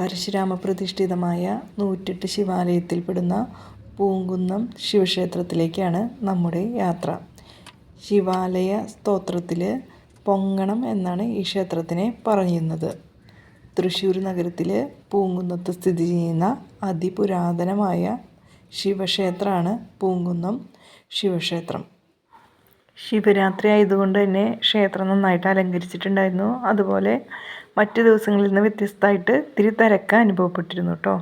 പരശുരാമ പ്രതിഷ്ഠിതമായ നൂറ്റെട്ട് ശിവാലയത്തിൽപ്പെടുന്ന പൂങ്കുന്നം ശിവക്ഷേത്രത്തിലേക്കാണ് നമ്മുടെ യാത്ര. ശിവാലയ സ്തോത്രത്തിൽ പൊങ്ങണം എന്നാണ് ഈ ക്ഷേത്രത്തിനെ പറയുന്നത്. തൃശ്ശൂർ നഗരത്തിൽ പൂങ്കുന്നത്ത് സ്ഥിതി ചെയ്യുന്ന അതിപുരാതനമായ ശിവക്ഷേത്രമാണ് പൂങ്കുന്നം ശിവക്ഷേത്രം. ശിവരാത്രി ആയതുകൊണ്ട് തന്നെ ക്ഷേത്രം നന്നായിട്ട് അലങ്കരിച്ചിട്ടുണ്ടായിരുന്നു. അതുപോലെ മറ്റു ദിവസങ്ങളിൽ നിന്ന് വ്യത്യസ്തമായിട്ട് ഇത്തിരി തിരക്ക് അനുഭവപ്പെട്ടിരുന്നു കേട്ടോ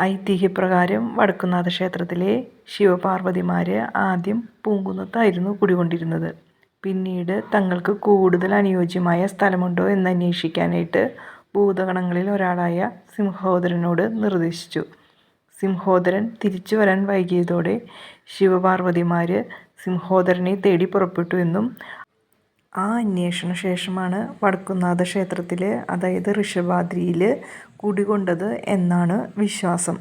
ഐതിഹ്യപ്രകാരം വടക്കുന്നാഥ ക്ഷേത്രത്തിലെ ശിവപാർവതിമാർ ആദ്യം പൂങ്കുന്നത്തായിരുന്നു കുടികൊണ്ടിരുന്നത്. പിന്നീട് തങ്ങൾക്ക് കൂടുതൽ അനുയോജ്യമായ സ്ഥലമുണ്ടോ എന്ന് അന്വേഷിക്കാനായിട്ട് ഭൂതഗണങ്ങളിൽ ഒരാളായ സിംഹോദരനോട് നിർദ്ദേശിച്ചു. സിംഹോദരൻ തിരിച്ചു വരാൻ വൈകിയതോടെ ശിവപാർവതിമാർ സിംഹോദരനെ തേടി പുറപ്പെട്ടു എന്നും ആ അന്വേഷണ ശേഷമാണ് വടക്കുന്നാഥ ക്ഷേത്രത്തിൽ അതായത് ഋഷഭാദ്രിയിൽ കുടികൊണ്ടത് എന്നാണ് വിശ്വാസം.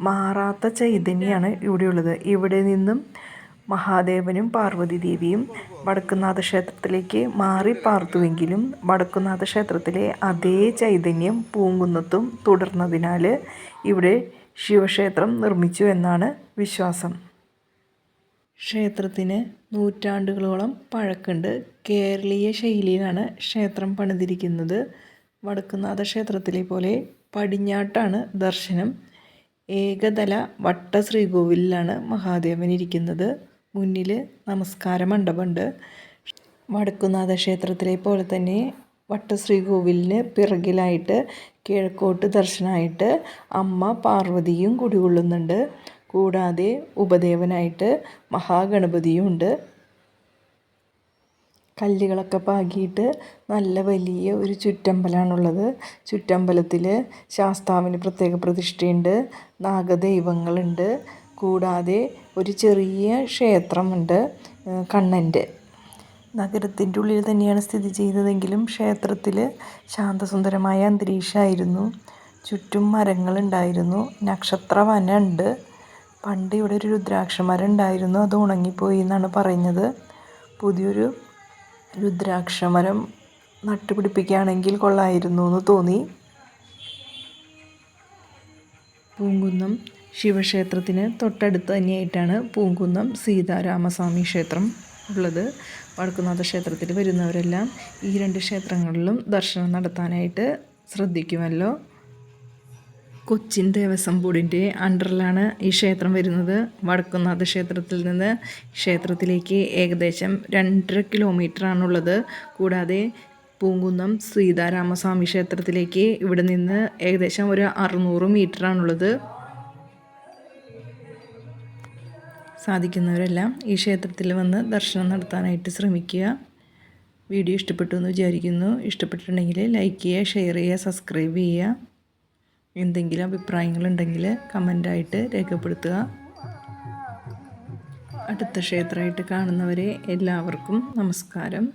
മാറാത്ത ചൈതന്യമാണ് ഇവിടെയുള്ളത്. ഇവിടെ നിന്നും മഹാദേവനും പാർവതി ദേവിയും വടക്കുന്നാഥ ക്ഷേത്രത്തിലേക്ക് മാറി പാർത്തുവെങ്കിലും വടക്കുന്നാഥ ക്ഷേത്രത്തിലെ അതേ ചൈതന്യം പൂങ്കുന്നത്തും തുടർന്നതിനാൽ ഇവിടെ ശിവക്ഷേത്രം നിർമ്മിച്ചു എന്നാണ് വിശ്വാസം. ക്ഷേത്രത്തിന് നൂറ്റാണ്ടുകളോളം പഴക്കമുണ്ട് കേരളീയ ശൈലിയിലാണ് ക്ഷേത്രം പണിതിരിക്കുന്നത്. വടക്കുന്നാഥ ക്ഷേത്രത്തിലെ പോലെ പടിഞ്ഞാട്ടാണ് ദർശനം. ഏകതല വട്ട ശ്രീകോവിലാണ് മഹാദേവൻ ഇരിക്കുന്നത്. മുന്നിൽ നമസ്കാര മണ്ഡപമുണ്ട്. വടക്കുന്നാഥ ക്ഷേത്രത്തിലെ പോലെ തന്നെ വട്ട ശ്രീകോവിലിന് പിറകിലായിട്ട് കിഴക്കോട്ട് ദർശനമായിട്ട് അമ്മ പാർവതിയും കുടികൊള്ളുന്നുണ്ട്. കൂടാതെ ഉപദേവനായിട്ട് മഹാഗണപതിയുമുണ്ട് കല്ലുകളൊക്കെ പാകിയിട്ട് നല്ല വലിയ ഒരു ചുറ്റമ്പലമാണുള്ളത് ചുറ്റമ്പലത്തിൽ ശാസ്താവിന് പ്രത്യേക പ്രതിഷ്ഠയുണ്ട്. നാഗദൈവങ്ങളുണ്ട്. കൂടാതെ ഒരു ചെറിയ ക്ഷേത്രമുണ്ട് കണ്ണന്റെ. നഗരത്തിന്റെ ഉള്ളിൽ തന്നെയാണ് സ്ഥിതി ചെയ്യുന്നതെങ്കിലും ക്ഷേത്രത്തിൽ ശാന്തസുന്ദരമായ അന്തരീക്ഷമായിരുന്നു ചുറ്റും മരങ്ങളുണ്ടായിരുന്നു. നക്ഷത്രവന ഉണ്ട് പണ്ട് ഇവിടെ ഒരു രുദ്രാക്ഷ മരം ഉണ്ടായിരുന്നു അത് ഉണങ്ങിപ്പോയി എന്നാണ് പറയുന്നത്. പുതിയൊരു രുദ്രാക്ഷ മരം നട്ടുപിടിപ്പിക്കുകയാണെങ്കിൽ കൊള്ളായിരുന്നു എന്ന് തോന്നി. പൂങ്കുന്നം ശിവക്ഷേത്രത്തിന് തൊട്ടടുത്ത് തന്നെയായിട്ടാണ് പൂങ്കുന്നം സീതാരാമസ്വാമി ക്ഷേത്രം ഉള്ളത്. വടക്കുന്നാഥ ക്ഷേത്രത്തിൽ വരുന്നവരെല്ലാം ഈ രണ്ട് ക്ഷേത്രങ്ങളിലും ദർശനം നടത്താനായിട്ട് ശ്രദ്ധിക്കുമല്ലോ. കൊച്ചിൻ ദേവസ്വം ബോർഡിന്റെ അണ്ടറിലാണ് ഈ ക്ഷേത്രം വരുന്നത്. വടക്കുന്നാഥ ക്ഷേത്രത്തിൽ നിന്ന് ക്ഷേത്രത്തിലേക്ക് ഏകദേശം രണ്ടര കിലോമീറ്ററാണുള്ളത്. കൂടാതെ പൂങ്കുന്നം സീതാരാമസ്വാമി ക്ഷേത്രത്തിലേക്ക് ഇവിടെ നിന്ന് ഏകദേശം ഒരു അറുന്നൂറ് മീറ്ററാണുള്ളത്. സാധിക്കുന്നവരെല്ലാം ഈ ക്ഷേത്രത്തിൽ വന്ന് ദർശനം നടത്താനായിട്ട് ശ്രമിക്കുക. വീഡിയോ ഇഷ്ടപ്പെട്ടു എന്ന് വിചാരിക്കുന്നു. ഇഷ്ടപ്പെട്ടിട്ടുണ്ടെങ്കിൽ ലൈക്ക് ചെയ്യുക ഷെയർ ചെയ്യുക സബ്സ്ക്രൈബ് ചെയ്യുക. എന്തെങ്കിലും അഭിപ്രായങ്ങളുണ്ടെങ്കിൽ കമന്റായിട്ട് രേഖപ്പെടുത്തുക. അടുത്ത ക്ഷേത്രമായിട്ട് കാണുന്നവരെ എല്ലാവർക്കും നമസ്കാരം.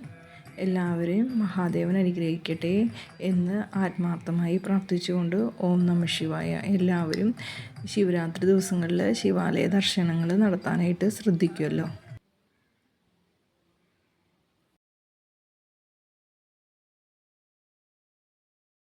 എല്ലാവരെയും മഹാദേവൻ അനുഗ്രഹിക്കട്ടെ എന്ന് ആത്മാർത്ഥമായി പ്രാർത്ഥിച്ചുകൊണ്ട് ഓം നമ ശിവായ. എല്ലാവരും ശിവരാത്രി ദിവസങ്ങളിൽ ശിവാലയ ദർശനങ്ങൾ നടത്താനായിട്ട് ശ്രദ്ധിക്കുമല്ലോ